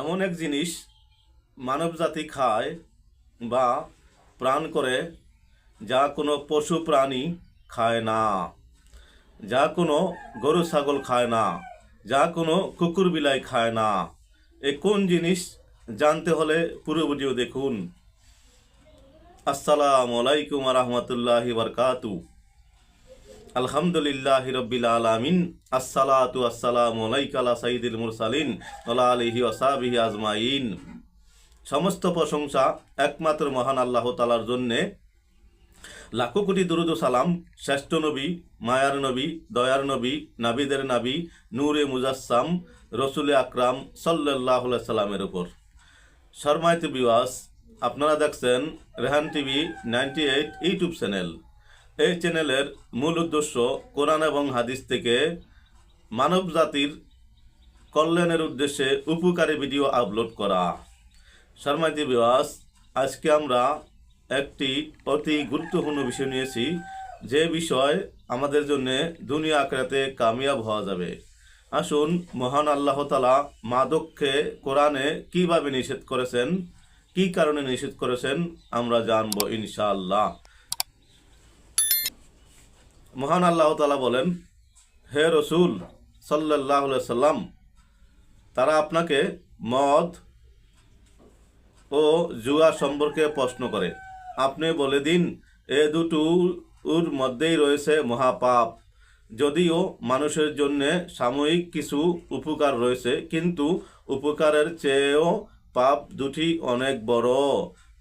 এমন এক জিনিস মানবজাতি খায় বা প্রাণ করে যা কোনো পশু প্রাণী খায় না, যা কোনো গরু, ছাগল খায় না, যা কোনো কুকুর, বিলাই খায় না। এ কোন জিনিস জানতে হলে পুরো ভিডিও দেখুন। আসসালামু আলাইকুম রহমতুল্লাহি বরকাতু আলহামদুলিল্লাহ রব্বিল আলামিন, আসসালাতু আসসালামু আলাইকা আলা সাইয়্যিদিল মুরসালিন ওয়া আলিহি ওয়াসাবিহি আজমাইন। সমস্ত প্রশংসা একমাত্র মহান আল্লাহ তালার জন্যে। লাখো কোটি দুরুদ সালাম, শ্রেষ্ঠ নবী, মায়ার নবী, দয়ার নবী, নাবিদের নাবী, নূরে মুজাসসাম, রসুলে আকরাম সাল্লাহ সাল্লামের উপর। শর্মায়ত বিওয়াস আপনারা দেখছেন Rehan TV ninety eight YouTube channel. এই চ্যানেলের মূল উদ্দেশ্য কোরআন এবং হাদিস থেকে মানব জাতির কল্যাণের উদ্দেশ্যে উপকারী ভিডিও আপলোড করা। শর্মাইতি বিওয়াস আজকে আমরা একটি অতি গুরুত্বপূর্ণ বিষয় নিয়েছি, যে বিষয় আমাদের জন্য দুনিয়া আখরাতে কামিয়াব হওয়া যাবে। আসুন, মহান আল্লাহ তালা মাদককে কোরআনে কীভাবে নিষেধ করেছেন, কি কারণে নিষেধ করেছেন, আমরা জানব ইনশাআল্লাহ। মহান আল্লাহ তালা বলেন, হে রসুল সাল্লাহ সাল্লাম তারা আপনাকে মদ ও জুয়া সম্পর্কে প্রশ্ন করে। আপনি বলে দিন, এ দুটোর মধ্যেই রয়েছে মহাপাপ। যদিও মানুষের জন্য সাময়িক কিছু উপকার রয়েছে, কিন্তু উপকারের চেয়েও পাপ দুটি অনেক বড়।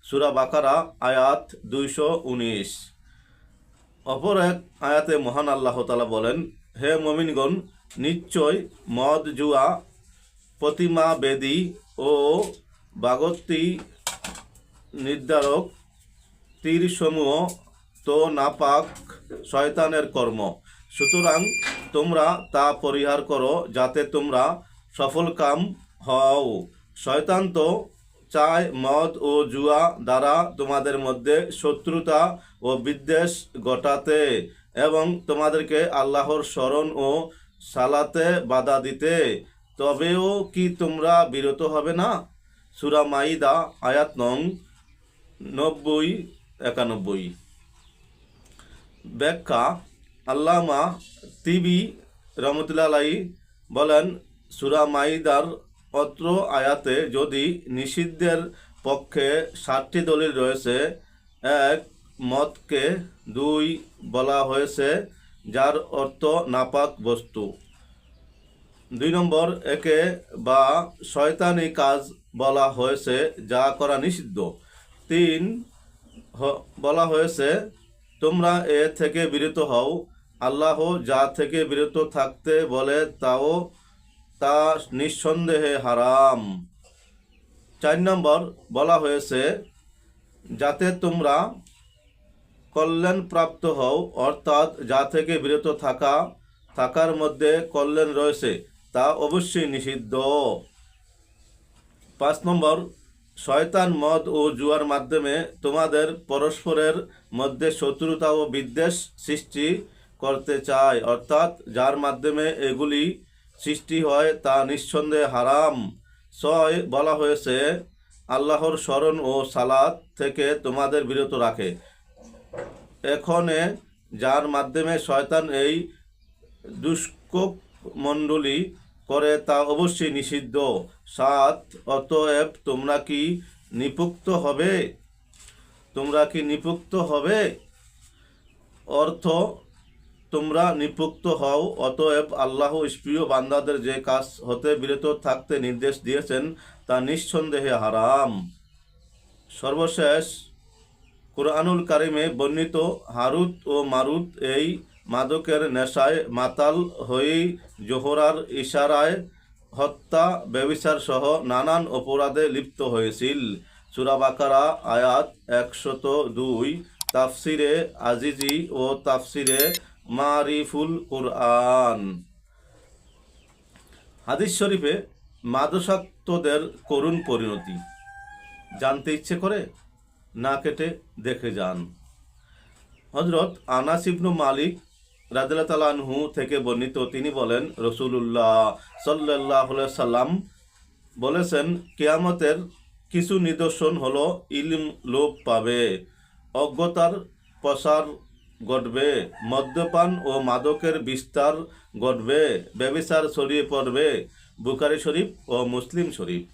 সুরা বাকারা, আয়াত দুইশো উনিশ। অপর এক আয়াতে মহান আল্লাহ তালা বলেন, হে মমিনগণ, নিশ্চয় মদ, জুয়া, প্রতিমা বেদী ও বাগত্তি নির্ধারক তীরসমূহ তো নাপাক শয়তানের কর্ম। সুতরাং তোমরা তা পরিহার করো যাতে তোমরা সফল কাম হও। শয়তান তো চায় মদ ও জুয়া দ্বারা তোমাদের মধ্যে শত্রুতা ও বিদ্বেষ ঘটাতে এবং তোমাদেরকে আল্লাহর স্মরণ ও সালাতে বাধা দিতে। তবেও কি তোমরা বিরত হবে না? সুরা মাইদা, আয়াত নং নব্বই, একানব্বই। ব্যাখ্যা, আল্লামা তিবি রহমতুল্লাহ বলেন, সুরা মাইদার অত্র আয়াতে যদি নিষিদ্ধের পক্ষে ষাটটি দলিল রয়েছে, এক মতকে দুই বলা হয়েছে, যার অর্থ নাপাক বস্তু। দুই নম্বর, একে বা শয়তানি কাজ বলা হয়েছে, যা করা নিষিদ্ধ। তিন বলা হয়েছে, তোমরা এ থেকে বিরত হও। আল্লাহ যা থেকে বিরত থাকতে বলে, তাও তা নিঃসন্দেহে হারাম। চার নম্বর বলা হয়েছে, যাতে তোমরা কল্যাণ প্রাপ্ত হও, অর্থাৎ যা থেকে বিরত থাকা, থাকার মধ্যে কল্যাণ রয়েছে, তা অবশ্যই নিষিদ্ধ। পাঁচ নম্বর, শয়তান, মদ ও জুয়ার মাধ্যমে তোমাদের পরস্পরের মধ্যে শত্রুতা ও বিদ্বেষ সৃষ্টি করতে চায়, অর্থাৎ যার মাধ্যমে এগুলি সৃষ্টি হয় তা নিঃসন্দেহে হারাম। ছয় বলা হয়েছে, আল্লাহর স্মরণ ও সালাত থেকে তোমাদের বিরত রাখে। এখনে যার মাধ্যমে শয়তান এই দুষ্ক মণ্ডলী করে তা অবশ্যই নিষিদ্ধ। সাত, অতএব তোমরা কি নিপুক্ত হবে? তোমরা কি নিপুক্ত হবে? অর্থ তোমরা নিপুক্ত হও, অতএব আল্লাহ প্রিয় বান্দাদের যে কাজ হতে বিরত থাকতে নির্দেশ দিয়েছেন, তা নিঃসন্দেহে হারাম। সর্বশেষ, কোরআনুল কারিমে বর্ণিত হারুত ও মারুত এই মাদকের নেশায় মাতাল হয়েই জোহরার ইশারায় হত্যা, ব্যবিচার সহ নানান অপরাধে লিপ্ত হয়েছিল। সুরাবাকারা আয়াত একশত দুই, তাফসিরে আজিজি ও তাফসিরে মারিফুল কোরআন। হাদিস শরীফে মাদসাত্মদের করুণ পরিণতি। জানতে ইচ্ছে করে? না কেটে দেখে যান। হজরত আনাস ইবনু মালিক রাদিল্লা তালানহু থেকে বর্ণিত তিনি বলেন রসুল্লাহ সাল্লাহ সাল্লাম বলেছেন, কেয়ামতের কিছু নিদর্শন হলো ইলম লোপ পাবে, অজ্ঞতার প্রসার ঘটবে মদ্যপান ও মাদকের বিস্তার ঘটবে ব্যবিচার ছড়িয়ে পড়বে, বুখারি শরীফ ও মুসলিম শরীফ।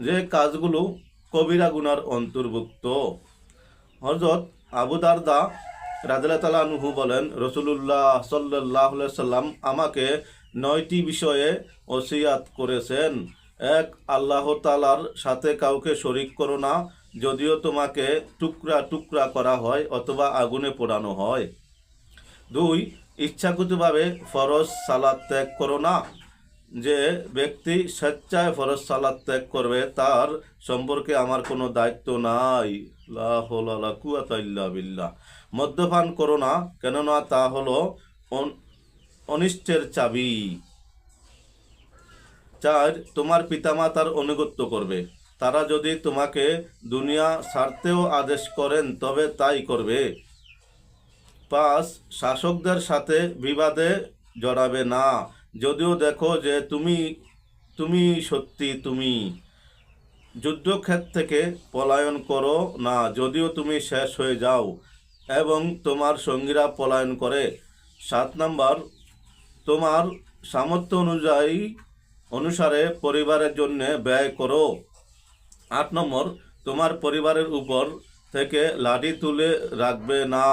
যে কাজগুলো কবিরা গুনার অন্তর্ভুক্ত। হজরত আবু দারদা রাজা তালানহু বলেন, রসুলুল্লাহ সাল্লাহ সাল্লাম আমাকে নয়টি বিষয়ে ওসিয়াত করেছেন। এক, আল্লাহ তালার সাথে কাউকে শরিক করো না। যদিও তোমাকে টুকরা টুকরা করা হয় অথবা আগুনে পোড়ানো হয়। দুই, ইচ্ছাকৃতভাবে ফরজ সালাদ ত্যাগ করো না। যে ব্যক্তি স্বেচ্ছায় ফরজ সালাদ ত্যাগ করবে, তার সম্পর্কে আমার কোনো দায়িত্ব নাই। বিল্লাহ। মদ্যপান করো না, কেননা তা হলো অন- অনিষ্টের চাবি। চার, তোমার পিতামাতার অনুগত্য করবে। তারা যদি তোমাকে দুনিয়া ছাড়তেও আদেশ করেন, তবে তাই করবে। পাঁচ, শাসকদের সাথে বিবাদে জড়াবে না। যদিও দেখো যে তুমি তুমি সত্যি তুমি। যুদ্ধক্ষেত্র থেকে পলায়ন করো না, যদিও তুমি শেষ হয়ে যাও এবং তোমার সঙ্গীরা পলায়ন করে। সাত নাম্বার, তোমার সামর্থ্য অনুযায়ী, অনুসারে পরিবারের জন্য ব্যয় করো। আট নম্বর, তোমার পরিবারের উপর থেকে লাঠি তুলে রাখবে না।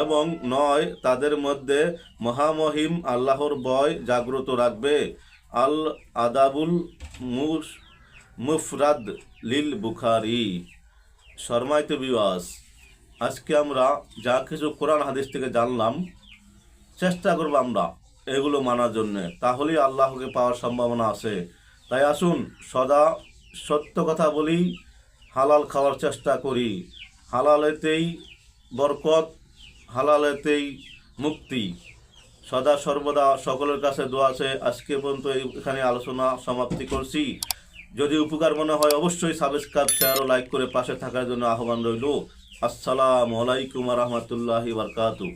এবং নয়, তাদের মধ্যে মহামহিম আল্লাহর ভয় জাগ্রত রাখবে। আল আদাবুল মুস মুফরাদ লিল বুখারি। শর্মাইত বিবাস আজকে আমরা যা কিছু কোরআন হাদিস থেকে জানলাম, চেষ্টা করব আমরা এগুলো মানার জন্যে। তাহলেই আল্লাহকে পাওয়ার সম্ভাবনা আছে। তাই আসুন, সদা সত্য কথা বলি, হালাল খাওয়ার চেষ্টা করি। হালালেতেই বরকত, হালালেতেই মুক্তি। সদা সর্বদা সকলের কাছে দোয়া আছে। আজকে পর্যন্ত এখানে আলোচনা সমাপ্তি করছি। যদি উপকার মনে হয় অবশ্যই সাবস্ক্রাইব শেয়ার ও লাইক করে পাশে থাকার জন্য আহ্বান রইল। আসসালামু আলাইকুম রহমতুল্লাহি বারকাতু